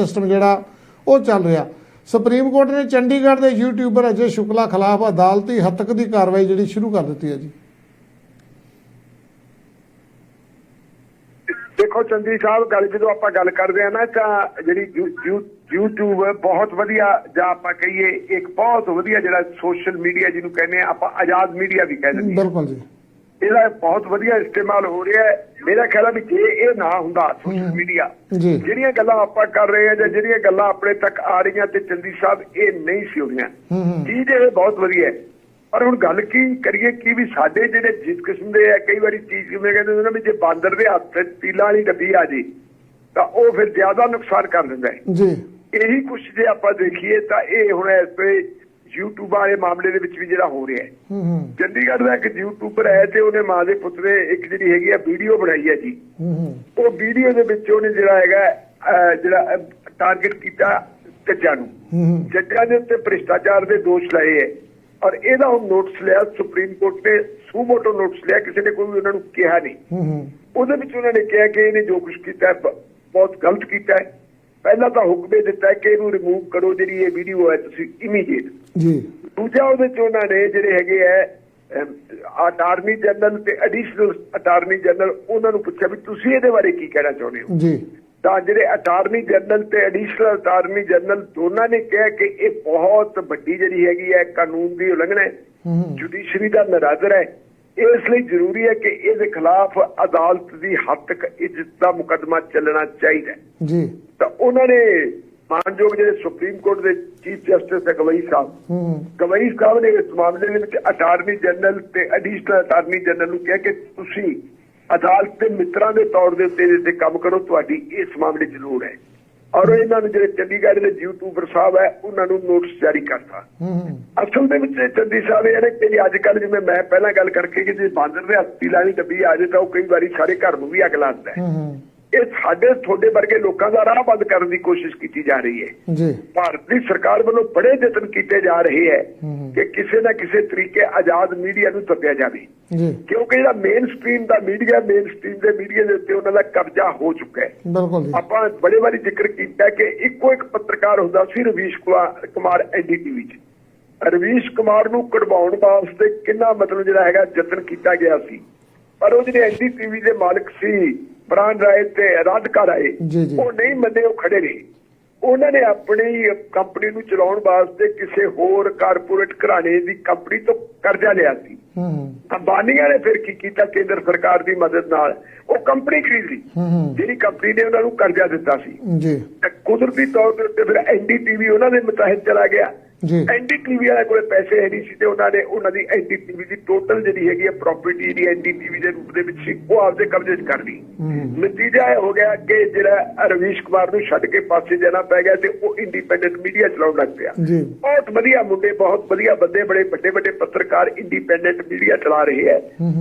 System ਜਿਹੜਾ ਉਹ ਚੱਲ ਰਿਹਾ। ਸੁਪਰੀਮ ਕੋਰਟ ਨੇ ਚੰਡੀਗੜ੍ਹ ਦੇ ਯੂਟਿਊਬਰ ਅਜੇ ਸ਼ੁਕਲਾ ਖਿਲਾਫ ਅਦਾਲਤੀ ਹੱਤਕ ਦੀ ਕਾਰਵਾਈ ਜਿਹੜੀ ਸ਼ੁਰੂ ਕਰ ਦਿੱਤੀ ਹੈ ਜੀ। ਦੇਖੋ ਚੰਦੀ ਸਾਹਿਬ ਗੱਲ ਜਦੋਂ ਆਪਾਂ ਗੱਲ ਕਰਦੇ ਆ ਨਾ ਤਾਂ ਜਿਹੜੀ YouTube ਬਹੁਤ ਵਧੀਆ ਜਾਂ ਆਪਾਂ ਕਹੀਏ ਇੱਕ ਬਹੁਤ ਵਧੀਆ ਜਿਹੜਾ ਸੋਸ਼ਲ ਮੀਡੀਆ ਜਿਹਨੂੰ ਕਹਿੰਦੇ ਆ ਆਪਾਂ ਆਜ਼ਾਦ ਮੀਡੀਆ ਵੀ ਕਹਿ ਦਿੰਦੇ ਬਿਲਕੁਲ ਜੀ। ਇਹਦਾ ਬਹੁਤ ਵਧੀਆ ਇਸਤੇਮਾਲ ਹੋ ਰਿਹਾ ਹੈ। ਮੇਰਾ ਖਿਆਲ ਹੈ ਵੀ ਜੇ ਇਹ ਨਾ ਹੁੰਦਾ ਸੋਸ਼ਲ ਮੀਡੀਆ ਜਿਹੜੀਆਂ ਗੱਲਾਂ ਆਪਾਂ ਕਰ ਰਹੇ ਹਾਂ ਜਾਂ ਜਿਹੜੀਆਂ ਗੱਲਾਂ ਆਪਣੇ ਤੱਕ ਆ ਰਹੀਆਂ ਤੇ ਚੰਦੀ ਸਾਹਿਬ ਇਹ ਨਹੀਂ ਸੀ ਹੋਣੀਆਂ ਹੂੰ ਹੂੰ। ਚੀਜ਼ ਇਹ ਬਹੁਤ ਵਧੀਆ ਹੈ। ਪਰ ਹੁਣ ਗੱਲ ਕੀ ਕਰੀਏ ਕੀ ਵੀ ਸਾਡੇ ਜਿਹੜੇ ਜਿਸ ਕਿਸਮ ਦੇ ਆ ਕਈ ਵਾਰੀ ਚੀਜ਼ ਕਿਵੇਂ ਕਹਿੰਦੇ ਹੁੰਦੇ ਨੇ ਵੀ ਜੇ ਬਾਂਦਰ ਦੇ ਹੱਥ ਤੀਲਾਂ ਵਾਲੀ ਡੱਬੀ ਆ ਜੀ ਤਾਂ ਉਹ ਫਿਰ ਜ਼ਿਆਦਾ ਨੁਕਸਾਨ ਕਰ ਦਿੰਦਾ ਹੈ। ਜੀ। ਇਹੀ ਕੁਝ ਜੇ ਆਪਾਂ ਦੇਖੀਏ ਤਾਂ ਇਹ ਹੁਣ ਇਸ ਤੇ YouTube ਵਾਲੇ ਮਾਮਲੇ ਦੇ ਵਿੱਚ ਵੀ ਜਿਹੜਾ ਹੋ ਰਿਹਾ ਹੈ। ਹੂੰ ਹੂੰ। ਚੰਡੀਗੜ੍ਹ ਦਾ ਇੱਕ ਯੂਟਿਊਬਰ ਹੈ ਤੇ ਉਹਨੇ ਮਾਂ ਦੇ ਪੁੱਤਰੇ ਇੱਕ ਜਿਹੜੀ ਹੈਗੀ ਆ ਵੀਡੀਓ ਬਣਾਈ ਹੈ ਜੀ। ਹੂੰ ਹੂੰ। ਉਹ ਵੀਡੀਓ ਦੇ ਵਿੱਚ ਉਹਨੇ ਜਿਹੜਾ ਹੈਗਾ ਜਿਹੜਾ ਟਾਰਗੇਟ ਕੀਤਾ ਜੱਜਾਂ ਨੂੰ। ਹੂੰ ਹੂੰ। ਜੱਜਾਂ ਦੇ ਉੱਤੇ ਭ੍ਰਿਸ਼ਟਾਚਾਰ ਦੇ ਦੋਸ਼ ਲਾਏ ਹੈ। ਔਰ ਇਹਦਾ ਉਹ ਨੋਟਿਸ ਲਿਆ ਸੁਪਰੀਮ ਕੋਰਟ ਨੇ ਸੂਮੋਟੋ ਨੋਟਿਸ ਲਿਆ ਕਿਸੇ ਨੇ ਕੋਈ ਉਹਨਾਂ ਨੂੰ ਕਿਹਾ ਨਹੀਂ। ਹੂੰ ਹੂੰ। ਉਹਦੇ ਵਿੱਚ ਉਹਨਾਂ ਨੇ ਕਿਹਾ ਕਿ ਇਹਨੇ ਜੋ ਕੁਝ ਕੀਤਾ ਬਹੁਤ ਗਲਤ ਕੀਤਾ ਹੈ। ਪਹਿਲਾਂ ਤਾਂ ਹੁਕਮ ਦਿੱਤਾ ਕਿ ਇਹਨੂੰ ਰਿਮੂਵ ਕਰੋ ਜਿਹੜੀ ਇਹ ਵੀਡੀਓ ਹੈ ਤੁਸੀਂ ਇਮੀਡੀਏਟ ਜੀ। ਦੂਜਾ ਉਹਦੇ ਚ ਉਹਨਾਂ ਨੇ ਜਿਹੜੇ ਹੈਗੇ ਹੈ ਅਟਾਰਨੀ ਜਨਰਲ ਤੇ ਐਡੀਸ਼ਨਲ ਅਟਾਰਨੀ ਜਨਰਲ ਉਹਨਾਂ ਨੂੰ ਪੁੱਛਿਆ ਵੀ ਤੁਸੀਂ ਇਹਦੇ ਬਾਰੇ ਕੀ ਕਹਿਣਾ ਚਾਹੁੰਦੇ ਹੋ? ਜੀ। ਤਾਂ ਜਿਹੜੇ ਅਟਾਰਨੀ ਜਨਰਲ ਤੇ ਐਡੀਸ਼ਨਲ ਅਟਾਰਨੀ ਜਨਰਲ ਦੋਨਾਂ ਨੇ ਕਿਹਾ ਕਿ ਇਹ ਬਹੁਤ ਵੱਡੀ ਜਿਹੜੀ ਹੈਗੀ ਹੈ ਕਾਨੂੰਨ ਦੀ ਉਲੰਘਣਾ ਹੂੰ। ਜੁਡੀਸ਼ਰੀ ਦਾ ਨਰਾਜ਼ਰ ਹੈ। ਇਸ ਲਈ ਜ਼ਰੂਰੀ ਹੈ ਕਿ ਇਹਦੇ ਖਿਲਾਫ ਅਦਾਲਤ ਦੀ ਹੱਦ ਤੱਕ ਇੱਜ਼ਤ ਦਾ ਮੁਕੱਦਮਾ ਚੱਲਣਾ ਚਾਹੀਦਾ ਹੈ। ਜੀ। ਤਾਂ ਉਹਨਾਂ ਨੇ ਮਾਨਯੋਗ ਜਿਹੜੇ ਸੁਪਰੀਮ ਕੋਰਟ ਦੇ ਚੀਫ ਜਸਟਿਸ ਹੈ ਗਵਈ ਸਾਹਿਬ ਗਵਈ ਸਾਹਿਬ ਨੇ ਇਸ ਮਾਮਲੇ ਦੇ ਵਿੱਚ ਅਟਾਰਨੀ ਜਨਰਲ ਤੇ ਐਡੀਸ਼ਨਲ ਅਟਾਰਨੀ ਜਨਰਲ ਨੂੰ ਕਿਹਾ ਕਿ ਤੁਸੀਂ ਅਦਾਲਤ ਦੇ ਮਿੱਤਰਾਂ ਦੇ ਤੌਰ ਦੇ ਉੱਤੇ ਇਹਦੇ ਤੇ ਕੰਮ ਕਰੋ ਤੁਹਾਡੀ ਇਸ ਮਾਮਲੇ ਲੋੜ ਹੈ। ਔਰ ਇਹਨਾਂ ਨੂੰ ਜਿਹੜੇ ਚੰਡੀਗੜ੍ਹ ਦੇ ਯੂਟਿਊਬਰ ਸਾਹਿਬ ਹੈ ਉਹਨਾਂ ਨੂੰ ਨੋਟਿਸ ਜਾਰੀ ਕਰਤਾ। ਅਸਲ ਦੇ ਵਿੱਚ ਚੰਦੀ ਸਾਹਿਬ ਇਹ ਨੇ ਕਿ ਅੱਜ ਕੱਲ ਜਿਵੇਂ ਮੈਂ ਪਹਿਲਾਂ ਗੱਲ ਕਰਕੇ ਕਿ ਜੇ ਬਾਂਦਰ ਦੇ ਹੱਥੀ ਲਾਣੀ ਡੱਬੀ ਆ ਜਾਏ ਤਾਂ ਉਹ ਕਈ ਵਾਰੀ ਸਾਰੇ ਘਰ ਨੂੰ ਵੀ ਅੱਗ ਲਾ ਦਿੰਦਾ ਹੈ। ਇਹ ਸਾਡੇ ਤੁਹਾਡੇ ਵਰਗੇ ਲੋਕਾਂ ਦਾ ਰਾਹ ਬੰਦ ਕਰਨ ਦੀ ਕੋਸ਼ਿਸ਼ ਕੀਤੀ ਜਾ ਰਹੀ ਹੈ। ਜੀ। ਭਾਰਤ ਦੀ ਸਰਕਾਰ ਵੱਲੋਂ ਬੜੇ ਯਤਨ ਕੀਤੇ ਜਾ ਰਹੇ ਹੈ। ਕਿ ਕਿਸੇ ਨਾ ਕਿਸੇ ਤਰੀਕੇ ਆਜ਼ਾਦ ਮੀਡੀਆ ਨੂੰ ਦੱਬਿਆ ਜਾਵੇ। ਜੀ। ਕਿਉਂਕਿ ਜਿਹੜਾ ਮੇਨ ਸਟ੍ਰੀਮ ਦਾ ਮੀਡੀਆ ਮੇਨ ਸਟ੍ਰੀਮ ਦੇ ਮੀਡੀਆ ਦੇ ਉੱਤੇ ਉਹਨਾਂ ਦਾ ਕਬਜ਼ਾ ਹੋ ਚੁੱਕਾ ਹੈ। ਬਿਲਕੁਲ ਜੀ। ਆਪਾਂ ਬੜੇ ਵਾਰੀ ਜ਼ਿਕਰ ਕੀਤਾ ਕਿ ਇੱਕੋ ਇੱਕ ਪੱਤਰਕਾਰ ਹੁੰਦਾ ਸੀ ਰਵੀਸ਼ ਕੁਮਾਰ ਐਨਡੀਟੀਵੀ 'ਚ। ਰਵੀਸ਼ ਕੁਮਾਰ ਨੂੰ ਕਢਵਾਉਣ ਵਾਸਤੇ ਕਿੰਨਾ ਮਤਲਬ ਜਿਹੜਾ ਹੈਗਾ ਯਤਨ ਕੀਤਾ ਗਿਆ ਸੀ? ਪਰ ਉਹ ਜਿਹੜੇ ਐਨਡੀਟੀਵੀ ਦੇ ਮਾਲਕ ਸੀ ਪ੍ਰਾਨ ਰਾਏ ਤੇ ਰਾਧਕਾ ਰਾਏ। ਉਹ ਨਹੀਂ ਮੰਨੇ ਉਹ ਖੜੇ ਰਹੇ। ਉਹਨਾਂ ਨੇ ਆਪਣੀ ਕੰਪਨੀ ਨੂੰ ਚਲਾਉਣ ਵਾਸਤੇ ਕਿਸੇ ਹੋਰ ਕਾਰਪੋਰੇਟ ਘਰਾਣੇ ਦੀ ਕੰਪਨੀ ਤੋਂ ਕਰਜ਼ਾ ਲਿਆ ਸੀ। ਅੰਬਾਨੀਆਂ ਨੇ ਫਿਰ ਕੀ ਕੀਤਾ? ਕੇਂਦਰ ਸਰਕਾਰ ਦੀ ਮਦਦ ਨਾਲ ਉਹ ਕੰਪਨੀ ਖਰੀਦ ਲਈ। ਜਿਹੜੀ ਕੰਪਨੀ ਨੇ ਉਹਨਾਂ ਨੂੰ ਕਰਜ਼ਾ ਦਿੱਤਾ ਸੀ। ਜੀ। ਤੇ ਕੁਦਰਤੀ ਤੌਰ ਉੱਤੇ ਫਿਰ ਐਨਡੀਟੀਵੀ ਉਹਨਾਂ ਦੇ ਮੁਤਾਹਿਦ ਚਲਾ ਗਿਆ। ਜੀ। ਐਨਡੀਟੀਵੀ ਵਾਲੇ ਕੋਲੇ ਪੈਸੇ ਹੈ ਨਹੀਂ ਸੀ ਤੇ ਉਹਨਾਂ ਨੇ ਉਹਨਾਂ ਦੀ ਐਨਡੀਟੀਵੀ ਦੀ ਟੋਟਲ ਜਿਹੜੀ ਹੈਗੀ ਹੈ ਪ੍ਰਾਪਰਟੀ ਜਿਹੜੀ ਐਨਡੀਟੀਵੀ ਦੇ ਰੂਪ ਦੇ ਵਿੱਚ ਸੀ ਉਹ ਆਪਦੇ ਕਬਜ਼ੇ 'ਚ ਕਰ ਲਈ। ਨਤੀਜਾ ਇਹ ਹੋ ਗਿਆ ਕਿ ਜਿਹੜਾ ਰਵੀਸ਼ ਕੁਮਾਰ ਨੂੰ ਛੱਡ ਕੇ ਪਾਸੇ ਜਾਣਾ ਪੈ ਗਿਆ ਤੇ ਉਹ ਇੰਡੀਪੈਂਡੈਂਟ ਮੀਡੀਆ ਚਲਾਉਣ ਲੱਗ ਪਿਆ। ਬਹੁਤ ਵਧੀਆ ਮੁੰਡੇ ਬਹੁਤ ਵਧੀਆ ਬੰਦੇ ਬੜੇ ਵੱਡੇ ਵੱਡੇ ਪੱਤਰਕਾਰ ਇੰਡੀਪੈਂਡੈਂਟ ਮੀਡੀਆ ਚਲਾ ਰਹੇ ਹੈ।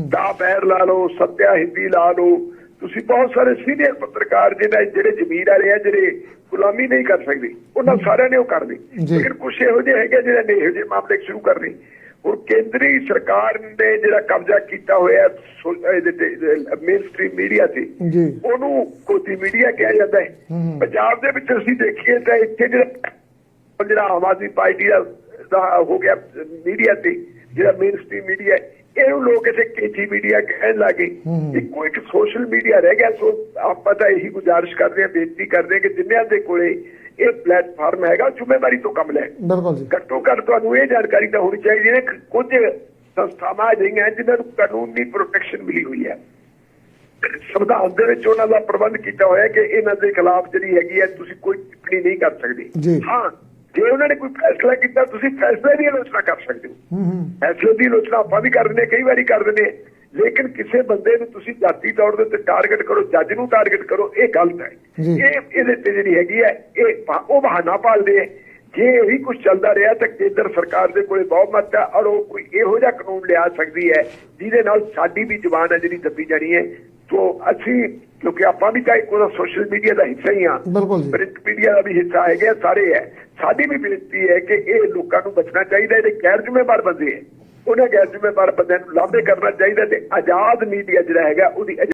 ਦਾ ਬੈਰ ਲਾ ਲਓ ਸੱਤਿਆ ਹਿੰਦੀ ਲਾ ਲਓ। ਤੁਸੀਂ ਬਹੁਤ ਸਾਰੇ ਸੀਨੀਅਰ ਪੱਤਰਕਾਰ ਜਿਹਨਾਂ ਜਿਹੜੇ ਜ਼ਮੀਰ ਵਾਲੇ ਆ ਜਿਹੜੇ ਗੁਲਾਮੀ ਨਹੀਂ ਕਰ ਸਕਦੇ। ਉਹਨਾਂ ਸਾਰਿਆਂ ਨੇ ਉਹ ਕਰਨੀ ਜੀ। ਲੇਕਿਨ ਕੁਝ ਇਹੋ ਜਿਹੇ ਹੈਗੇ ਜਿਹੜੇ ਨੇ ਇਹੋ ਜਿਹੇ ਮਾਮਲੇ ਸ਼ੁਰੂ ਕਰਨੇ ਹੁਣ ਕੇਂਦਰੀ ਸਰਕਾਰ ਨੇ ਜਿਹੜਾ ਕਬਜ਼ਾ ਕੀਤਾ ਹੋਇਆ ਇਹਦੇ ਤੇ ਮੇਨ ਸਟ੍ਰੀਮ ਮੀਡੀਆ ਤੇ ਜੀ। ਉਹਨੂੰ ਕੋਤੀ ਮੀਡੀਆ ਕਿਹਾ ਜਾਂਦਾ ਹੈ। ਪੰਜਾਬ ਦੇ ਵਿੱਚ ਅਸੀਂ ਦੇਖੀਏ ਤਾਂ ਇੱਥੇ ਜਿਹੜਾ ਜਿਹੜਾ ਆਮ ਆਦਮੀ ਪਾਰਟੀ ਦਾ ਦਾ ਹੋ ਗਿਆ ਮੀਡੀਆ ਤੇ ਜਿਹੜਾ ਮੇਨ ਸਟ੍ਰੀਮ ਮੀਡੀਆ ਹੈ, ਇਹਨੂੰ ਲੋਕ ਇੱਥੇ ਕੇਜੀ ਮੀਡੀਆ ਕਹਿਣ ਲੱਗੇ। ਇੱਕੋ ਇੱਕ ਸੋਸ਼ਲ ਮੀਡੀਆ ਰਹਿ ਗਿਆ ਸੋ ਆਪਾਂ ਤਾਂ ਇਹੀ ਗੁਜ਼ਾਰਿਸ਼ ਕਰਦੇ ਹਾਂ ਬੇਨਤੀ ਕਰਦੇ ਹਾਂ ਕਿ ਜਿੰਨਿਆਂ ਦੇ ਕੋਲੇ ਇਹ ਪਲੇਟਫਾਰਮ ਹੈਗਾ ਜ਼ਿੰਮੇਵਾਰੀ ਤੋਂ ਕੰਮ ਲੈਣ ਬਿਲਕੁਲ ਜੀ ਘੱਟੋ ਘੱਟ ਤੁਹਾਨੂੰ ਇਹ ਜਾਣਕਾਰੀ ਤਾਂ ਹੋਣੀ ਚਾਹੀਦੀ ਹੈ ਕਿ ਕੁਝ ਸੰਸਥਾਵਾਂ ਅਜਿਹੀਆਂ ਜਿਨ੍ਹਾਂ ਨੂੰ ਕਾਨੂੰਨੀ ਪ੍ਰੋਟੈਕਸ਼ਨ ਮਿਲੀ ਹੋਈ ਹੈ ਸੰਵਿਧਾਨ ਦੇ ਵਿੱਚ ਉਹਨਾਂ ਦਾ ਪ੍ਰਬੰਧ ਕੀਤਾ ਹੋਇਆ ਹੈ ਕਿ ਇਹਨਾਂ ਦੇ ਖਿਲਾਫ ਜਿਹੜੀ ਹੈਗੀ ਹੈ ਤੁਸੀਂ ਕੋਈ ਟਿੱਪਣੀ ਨਹੀਂ ਕਰ ਸਕਦੇ। ਹਾਂ ਜੇ ਉਹਨਾਂ ਨੇ ਕੋਈ ਫੈਸਲਾ ਕੀਤਾ ਤੁਸੀਂ ਫੈਸਲੇ ਦੀ ਆਲੋਚਨਾ ਕਰ ਸਕਦੇ ਹੋ। ਫੈਸਲੇ ਦੀ ਆਲੋਚਨਾ ਆਪਾਂ ਵੀ ਕਰ ਦਿੰਦੇ ਹਾਂ, ਕਈ ਵਾਰੀ ਕਰ ਦਿੰਦੇ ਹਾਂ। ਲੇਕਿਨ ਕਿਸੇ ਬੰਦੇ ਨੂੰ ਤੁਸੀਂ ਜਾਤੀ ਤੌਰ ਦੇ ਉੱਤੇ ਟਾਰਗੇਟ ਕਰੋ ਜੱਜ ਨੂੰ ਟਾਰਗੇਟ ਕਰੋ ਇਹ ਗਲਤ ਹੈ। ਇਹ ਇਹਦੇ ਤੇ ਜਿਹੜੀ ਹੈਗੀ ਹੈ ਇਹ ਉਹ ਬਹਾਨਾ ਪਾਲਦੇ ਜੇ ਇਹੀ ਕੁਝ ਚੱਲਦਾ ਰਿਹਾ ਤਾਂ ਕੇਂਦਰ ਸਰਕਾਰ ਦੇ ਕੋਲੇ ਬਹੁਮਤ ਹੈ ਔਰ ਉਹ ਕੋਈ ਇਹੋ ਜਿਹਾ ਕਾਨੂੰਨ ਲਿਆ ਸਕਦੀ ਹੈ ਜਿਹਦੇ ਨਾਲ ਸਾਡੀ ਵੀ ਜ਼ੁਬਾਨ ਹੈ ਜਿਹੜੀ ਦੱਬੀ ਜਾਣੀ ਹੈ। ਤੋਂ ਅਸੀਂ ਕਿਉਂਕਿ ਆਪਾਂ ਵੀ ਤਾਂ ਇੱਕ ਉਹਦਾ ਸੋਸ਼ਲ ਮੀਡੀਆ ਦਾ ਹਿੱਸਾ ਹੀ ਜੀ। ਪ੍ਰਿੰਟ ਮੀਡੀਆ ਦਾ ਵੀ ਹਿੱਸਾ ਹੈਗੇ ਆ, ਸਾਰੇ ਹੈ। ਸਾਡੀ ਵੀ ਬੇਨਤੀ ਹੈ ਕਿ ਇਹ ਲੋਕਾਂ ਨੂੰ ਬਚਣਾ ਚਾਹੀਦਾ ਇਹਦੇ ਗੈਰ ਜ਼ਿੰਮੇਵਾਰ ਬੰਦੇ ਹੈ। ਉਹਨਾਂ ਗੈਰ ਜ਼ਿੰਮੇਵਾਰ ਬੰਦਿਆਂ ਨੂੰ ਲਾਂਭੇ ਕਰਨਾ ਚਾਹੀਦਾ ਤੇ ਆਜ਼ਾਦ ਮੀਡੀਆ ਜਿਹੜਾ ਹੈਗਾ ਉਹਦੀ